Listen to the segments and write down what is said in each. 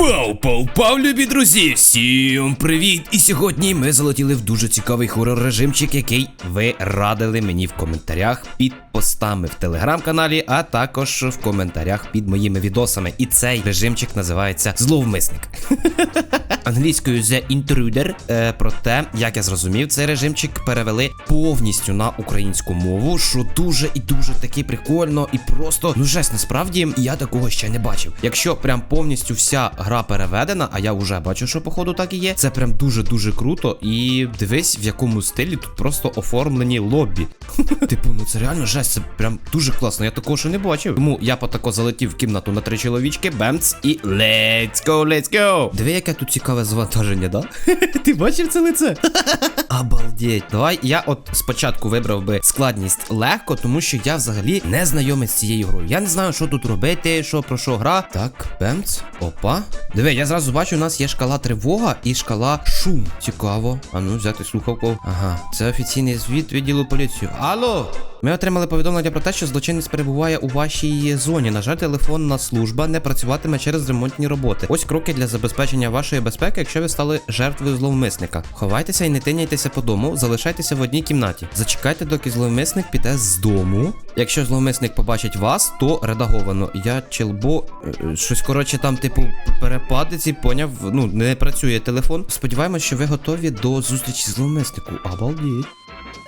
Пау-пау-пау, любі друзі! Всім привіт! І сьогодні ми залетіли в дуже цікавий хорор режимчик, який ви радили мені в коментарях під постами в телеграм-каналі, а також в коментарях під моїми відосами. І цей режимчик називається Зловмисник. Англійською The Intruder. Е, проте, як я зрозумів, цей режимчик перевели повністю на українську мову, що дуже і дуже таки прикольно і просто, ну жесть, насправді я такого ще не бачив. Якщо прям повністю вся гра переведена, а я вже бачу, що походу так і є, це прям дуже-дуже круто. І дивись, в якому стилі тут просто оформлені лобі. Типу, ну це реально жесть, це прям дуже класно. Я такого ще не бачив. Тому я потако залетів в кімнату на три чоловічки, бемц, і let's go, let's go. Диви, яке тут цікаве завантаження, да? Ти бачив це лице? Обалдеть. Давай я от спочатку вибрав би складність легко, тому що я взагалі не знайомий з цією грою. Я не знаю, що тут робити, що про що гра. Так, бемц. Опа. Диви, я зразу бачу, у нас є шкала тривога і шкала шум. Цікаво. А ну, взяти слухавку. Ага, це офіційний звіт відділу поліцію. Алло! Ми отримали повідомлення про те, що злочинець перебуває у вашій зоні. На жаль, телефонна служба не працюватиме через ремонтні роботи. Ось кроки для забезпечення вашої безпеки, якщо ви стали жертвою зловмисника. Ховайтеся і не тиняйтеся по дому, залишайтеся в одній кімнаті. Зачекайте, доки зловмисник піде з дому. Якщо зловмисник побачить вас, то редаговано. Я челбо. е, Щось коротше там, типу, перепадиці, поняв. Ну, не працює телефон. Сподіваємось, що ви готові до зустрічі зловмиснику. Обалдеть.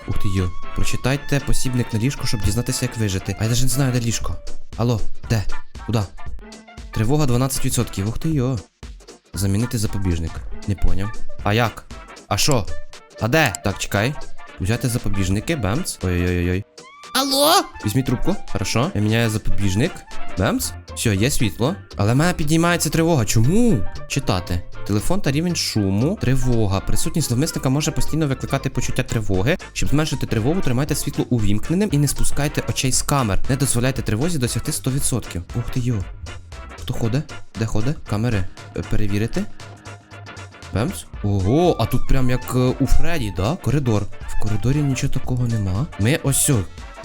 Ух ти йо. Прочитайте посібник на ліжко, щоб дізнатися, як вижити. А я навіть не знаю, де ліжко. Алло, де? Куда? Тривога 12%. Ух ти йо. Замінити запобіжник. Не поняв. А як? А що? А де? Так, чекай. Взяти запобіжники, бемц. Ой-ой-ой. Алло? Візьміть трубку. Хорошо. Я міняю запобіжник. Бемц. Все, є світло. Але в мене підіймається тривога. Чому? Читати. Телефон та рівень шуму. Тривога. Присутність зловмисника може постійно викликати почуття тривоги. Щоб зменшити тривогу, тримайте світло увімкненим і не спускайте очей з камер. Не дозволяйте тривозі досягти 100%. Ух ти йо. Хто ходить? Де ходить? Камери. Е, Перевірити. Бемс? Ого, а тут прям як е, у Фредді, да? Коридор. В коридорі нічого такого нема. Ми ось.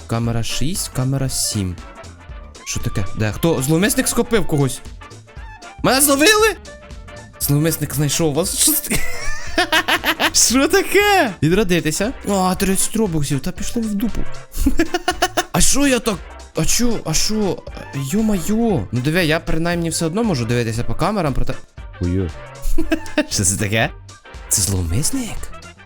Камера 6, камера 7. Що таке? Де? Хто? Зловмисник схопив когось? Мене зловили? Зловмисник знайшов вас. Що? Що таке? Відродитися. О, 30 робоксів, та пішло в дупу. А що я так? А чо? А що? Йо-майо. Ну диви, я принаймні все одно можу дивитися по камерам, проте. Ой. Що це таке? Це зловмисник?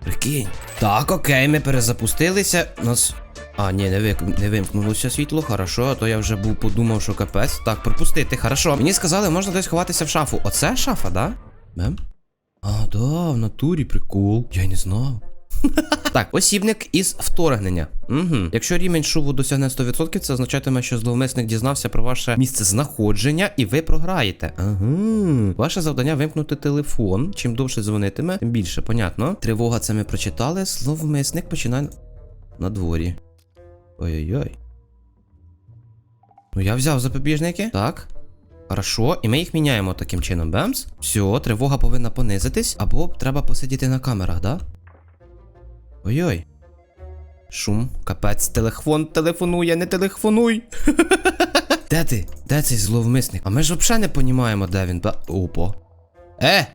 Прикинь. Так, окей, ми перезапустилися. Нас. А, ні, не, вик... не вимкнулося світло, хорошо, а то я вже був подумав, що капець. Так, пропустити, хорошо. Мені сказали, можна десь ховатися в шафу. Оце шафа, да? Мем? А, да, в натурі прикол. Я не знав. Так, посібник із вторгнення. Угу. Якщо рівень шуву досягне 100%, це означатиме, що зловмисник дізнався про ваше місце знаходження і ви програєте. Ага. Ваше завдання вимкнути телефон. Чим довше дзвонитиме, тим більше, понятно. Тривога, це ми прочитали. Зловмисник починає на дворі. Ой-ой-ой. Ну, я взяв запобіжники. Так. Хорошо, і ми їх міняємо таким чином. Бемс. Все, тривога повинна понизитись, або треба посидіти на камерах, да? Ой-ой. Шум, капець, телефон телефонує, не телефонуй. Де ти? Де цей зловмисник? А ми ж взагалі не понімаємо, де він. Опа. Е!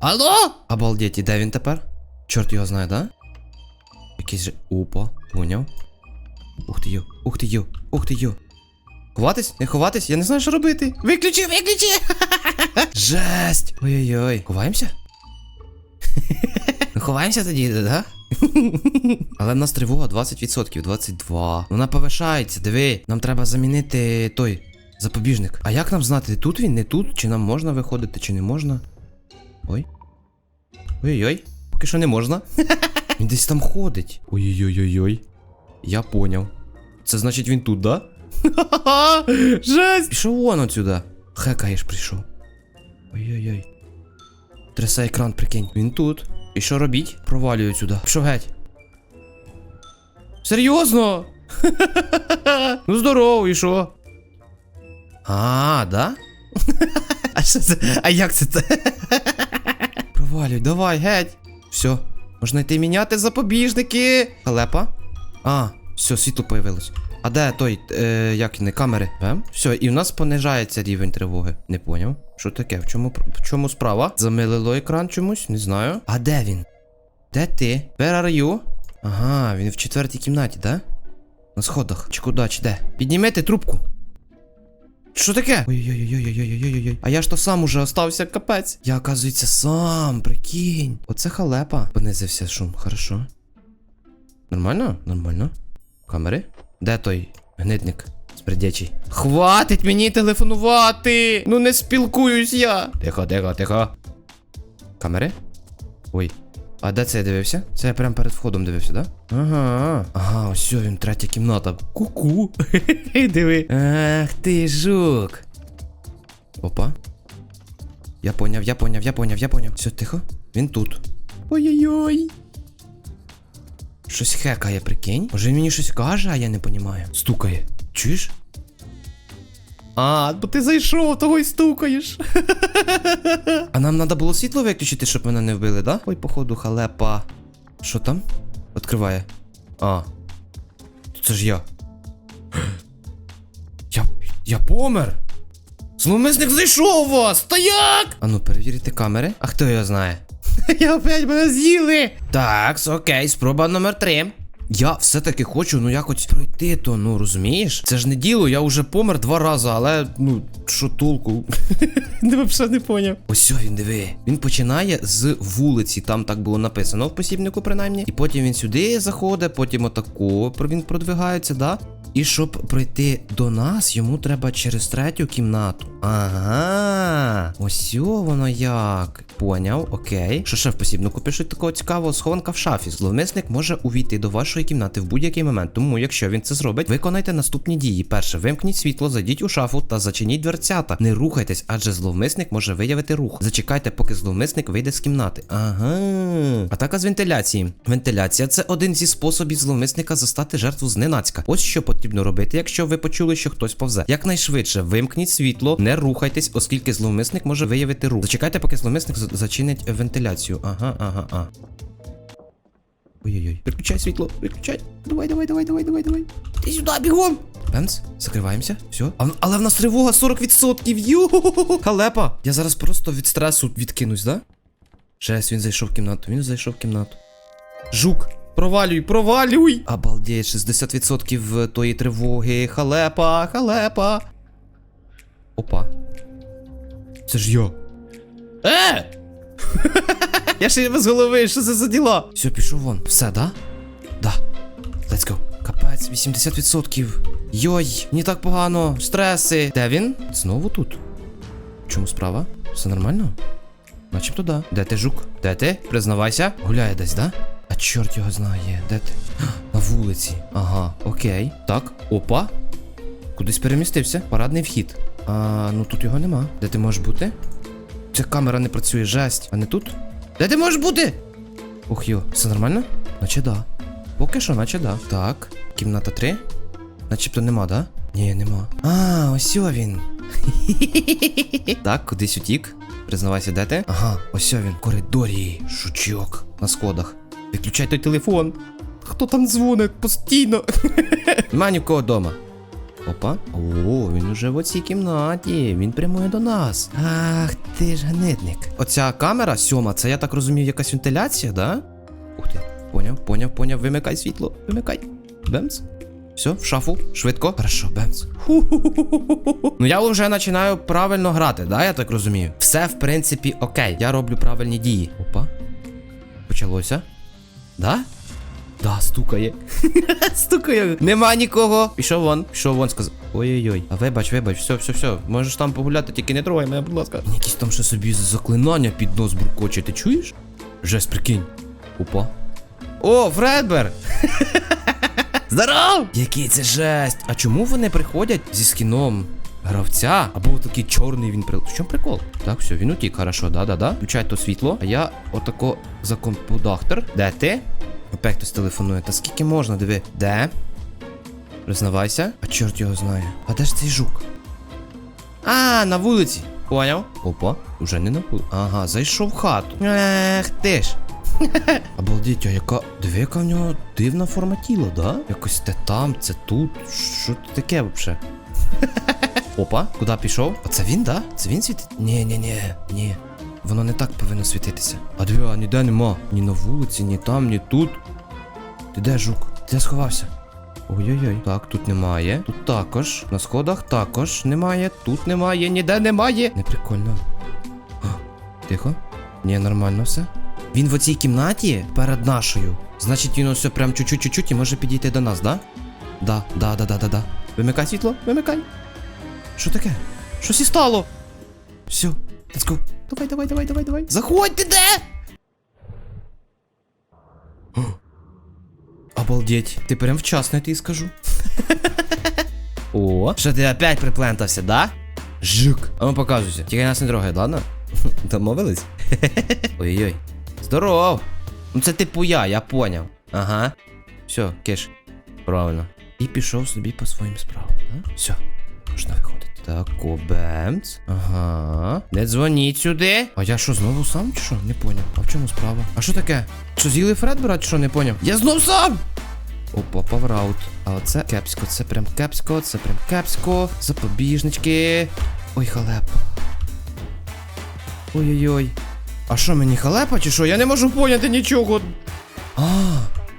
Алло? Обалдеть, і де він тепер? Чорт його знає, да? Якийсь же. Опа, поняв. Ух ти йо, ух ти йо, ух ти йо. Ховатись? Не ховатись? Я не знаю, що робити. Виключи, виключи! Жесть! Ой-ой-ой. Ховаємося? Ну, Ховаємося тоді, да? Але в нас тривога 20%, 22. Вона повишається, диви. Нам треба замінити той запобіжник. А як нам знати, тут він, не тут? Чи нам можна виходити, чи не можна? Ой. Ой-ой-ой. Поки що не можна. Він десь там ходить. Ой-ой-ой-ой. Я поняв. Це значить він тут, да? Жесть! Пішов вон отсюда. Хекаєш прийшов. Ой-ой-ой. Трясе екран, прикинь. Він тут. І що робіть? Провалюю сюди. Пішов геть. Серйозно? ну здорово, і що? А, да? а що це? А як це? Провалюй, давай, геть. Все, можна йти міняти запобіжники. Халепа. А, все, світло появилось. А де той, е, як не камери? Бем? Все, і в нас понижається рівень тривоги. Не поняв. Що таке? В чому, в чому справа? Замилило екран чомусь? Не знаю. А де він? Де ти? Where are you? Ага, він в четвертій кімнаті, да? На сходах. Чи куди, чи де? Піднімете трубку. Що таке? Ой-ой-ой-ой-ой-ой-ой-ой. А я ж то сам уже остався, капець. Я, оказується, сам, прикинь. Оце халепа. Понизився шум, хорошо. Нормально? Нормально. Камери? Де той гнидник? Спердячий. Хватить мені телефонувати! Ну не спілкуюсь я. Тихо, тихо, тихо. Камери? Ой. А де це я дивився? Це я прямо перед входом дивився, да? Ага. Ага, ось він, третя кімната. Ку-ку. Диви. Ах ти жук. Опа. Я поняв, я поняв, я поняв, я поняв. Все, тихо. Він тут. Ой-ой-ой. Щось хекає, прикинь. Може він мені щось каже, а я не понімаю. Стукає. Чуєш? А, бо ти зайшов, того й стукаєш. а нам треба було світло виключити, щоб мене не вбили, да? Ой, походу, халепа. Що там? Відкриває. А. Це ж я. Я. Я помер. Зловмисник зайшов у вас! Та як? Ану, перевірити камери. А хто його знає? Я опять мене з'їли. Так, окей, спроба номер три. Я все-таки хочу, ну якось пройти то, ну розумієш? Це ж не діло, я вже помер два рази, але ну, що толку? Не взагалі не поняв. Ось він диви. Він починає з вулиці, там так було написано в посібнику, принаймні. І потім він сюди заходить, потім отако він продвигається, да? І щоб пройти до нас, йому треба через третю кімнату. Ага, ось воно як. Поняв, окей. Що ще в посібнику пишуть такого цікавого схованка в шафі. Зловмисник може увійти до вашої кімнати в будь-який момент. Тому, якщо він це зробить, виконайте наступні дії. Перше, вимкніть світло, зайдіть у шафу та зачиніть дверцята. Не рухайтесь, адже зловмисник може виявити рух. Зачекайте, поки зловмисник вийде з кімнати. Ага. Атака з вентиляції. Вентиляція це один зі способів зловмисника застати жертву зненацька. Ось що потрібно робити, якщо ви почули, що хтось повзе. Якнайшвидше вимкніть світло, не рухайтесь, оскільки зловмисник може виявити рух. Зачекайте, поки зловмисник зачинить вентиляцію. Ага, ага, а. Ой-ой-ой. Виключай світло, виключай. Давай, давай, давай, давай, давай, давай. Ти сюди, бігом. Бенц, закриваємося. Все. А, але в нас тривога 40%. Ю! Халепа. Я зараз просто від стресу відкинусь, да? Жесть, він зайшов в кімнату, він зайшов в кімнату. Жук, провалюй, провалюй! Обалдеть, 60% тої тривоги. Халепа, халепа. Опа. Це ж я. Е! Я ще без голови, що це за діла? Все, пішов вон. Все, да? Да. Let's go. Капець, 80%. Йой, не так погано. Стреси. Де він? Знову тут. Чому справа? Все нормально? Начебто да. Де ти, жук? Де ти? Признавайся. Гуляє десь, да? А чорт його знає. Де ти? На вулиці. Ага, окей. Так. Опа. Кудись перемістився. Парадний вхід. А, ну тут його нема. Де ти можеш бути? Ця камера не працює, жесть. А не тут? Де ти можеш бути? Ох йо, все нормально? Наче да. Поки що, наче да. Так, кімната 3. Начебто нема, да? Ні, нема. А, ось він. так, кудись утік. Признавайся, де ти? Ага, ось він. Коридорі. Шучок. На сходах. Виключай той телефон. Хто там дзвонить постійно? Нема нікого вдома. Опа. О, він уже в оцій кімнаті. Він прямує до нас. Ах, ти ж гнидник. Оця камера сьома, це я так розумію, якась вентиляція, да? Ух ти. Поняв, поняв, поняв. Вимикай світло. Вимикай. Бемс. Все, в шафу, швидко. Хорошо, бемс. Ну я вже починаю правильно грати, да, я так розумію. Все, в принципі, окей. Я роблю правильні дії. Опа. Почалося. Да? Да, стукає. стукає. Нема нікого. Пішов вон, пішов вон, сказав. Ой-ой-ой. А вибач, вибач, все, все, все. Можеш там погуляти, тільки не трогай мене, будь ласка. Якісь там ще собі заклинання під нос буркоче, ти чуєш? Жесть, прикинь. Опа. О, Фредбер! Здоров! Який це жесть! А чому вони приходять зі скіном гравця? Або такий чорний він при. В чому прикол? Так, все, він утік, хорошо, да-да-да. Включай то світло, а я отако за компудахтер. Де ти? Опять хтось телефонує. Та скільки можна, диви? Де? Признавайся. А чорт його знає. А де ж цей жук? А, на вулиці. Поняв? Опа, уже не на вулиці. Ага, зайшов в хату. Ех, ти ж. Обалдіть, а яка. Диви, яка в нього дивна форма тіла, да? Якось те там, це тут. Що це таке взагалі? Опа, куди пішов? А це він, да? Це він світить? Ні, ні, ні, ні. Воно не так повинно світитися. А диви, а ніде нема. Ні на вулиці, ні там, ні тут. Ти де, жук? Ти де сховався? Ой-ой-ой. Так, тут немає. Тут також. На сходах також немає. Тут немає, ніде немає. Не прикольно. А, тихо. Ні, нормально все. Він в оцій кімнаті перед нашою. Значить, він ось прям чуть-чуть-чуть і може підійти до нас, да? Да, да, да, да, да, да. Вимикай світло, вимикай. Що таке? Щось і стало. Все, let's go. Давай, давай, давай, давай, давай. Заходь, ти де? О, Обалдеть. Ти прям вчасно, я тобі скажу. О, що ти опять приплентався, да? Жук. А ну показуйся. Тільки нас не трогай, ладно? Домовились? Ой-ой. Здоров. Ну це типу я, я поняв. Ага. Все, киш. Правильно. І пішов собі по своїм справам, да? Все, можна виходити. Так, обемц. Ага. Не дзвоніть сюди. А я що, знову сам чи що? Не поняв. А в чому справа? А що таке? Що з'їли Фред, брат, чи що не поняв? Я знов сам! Опа, павраут. А оце кепсько, це прям кепсько, це прям кепсько. Запобіжнички. Ой, халепа. Ой-ой-ой. А що мені халепа чи що? Я не можу поняти нічого. А,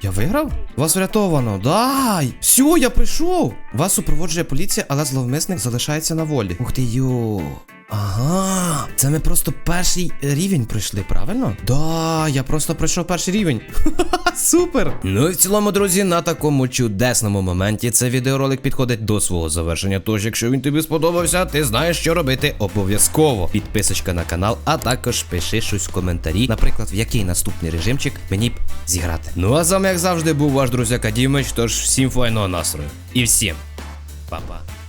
я виграв? Вас врятовано. Дай! Все, я прийшов. Вас супроводжує поліція, але зловмисник залишається на волі. Ух ти йо. Ага, це ми просто перший рівень пройшли, правильно? Да, я просто пройшов перший рівень. Супер! Ну і в цілому, друзі, на такому чудесному моменті цей відеоролик підходить до свого завершення. Тож, якщо він тобі сподобався, ти знаєш, що робити обов'язково. Підписочка на канал, а також пиши щось в коментарі, наприклад, в який наступний режимчик мені б зіграти. Ну а з як завжди, був ваш друзяка Дімич, тож всім файного настрою. І всім па-па.